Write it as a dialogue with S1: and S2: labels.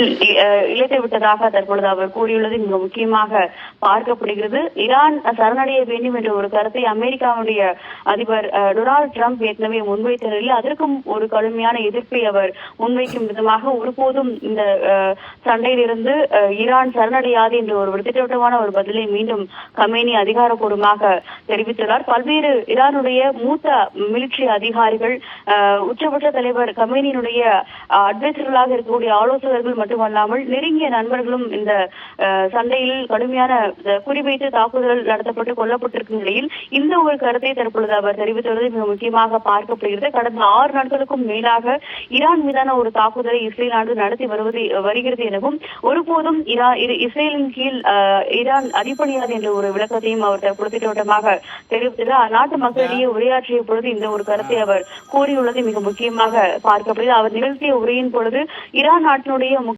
S1: சூழலில் இழைத்து விட்டதாக தற்பொழுது அவர் கூறியுள்ளது. மிக முக்கியமாக பார்க்கப்படுகிறது ஈரான் சரணடைய வேண்டும் என்ற ஒரு கருத்தை அமெரிக்காவுடைய அதிபர் அஹ், டொனால்டு ட்ரம்ப் ஏற்கனவே முன்வைத்த நிலையில் அதற்கும் ஒரு கடுமையான எதிர்ப்பை அவர் முன்வைக்கும் விதமாக ஒருபோதும் இந்த சண்டையிலிருந்து அஹ், ஈரான் சரணடையாது என்ற ஒரு திட்டவட்டமான ஒரு பதிலை மீண்டும் கமேனி அதிகாரப்பூர்வமாக தெரிவித்துள்ளார். பல்வேறு ஈரானுடைய மூத்த மிலிட்ரி அதிகாரிகள் உச்சபட்ச தலைவர் கமேனியினுடைய அட்வைசர்களாக இருக்கக்கூடிய ஆலோசகர்கள் மட்டுமல்லாமல் நெருங்கிய நண்பர்களும் இந்த சண்டையில் கடுமையான குறிவைத்து தாக்குதல் நடத்தப்பட்டு கொல்லப்பட்டிருக்கும் நிலையில் இந்த ஒரு கருத்தை தற்பொழுது அவர் தெரிவித்துள்ளது. மிக முக்கியமாக பார்க்கப்படுகிறது. கடந்த ஆறு நாட்களுக்கும் மேலாக ஈரான் மீதான ஒரு தாக்குதலை இஸ்ரேல் நாடு நடத்தி வருவது வருகிறது எனவும் ஒருபோதும் இஸ்ரேலின் கீழ் அஹ், ஈரான் அடிப்படையாது என்ற ஒரு விளக்கத்தையும் அவர் தற்பொழுது திட்டவட்டமாக தெரிவித்தது. அந்நாட்டு மக்களிடையே உரையாற்றிய பொழுது இந்த ஒரு கருத்தை அவர் கூறியுள்ளது. மிக முக்கியமாக பார்க்கப்படுகிறது. அவர் நிகழ்த்திய உரையின் பொழுது ஈரான் நாட்டினுடைய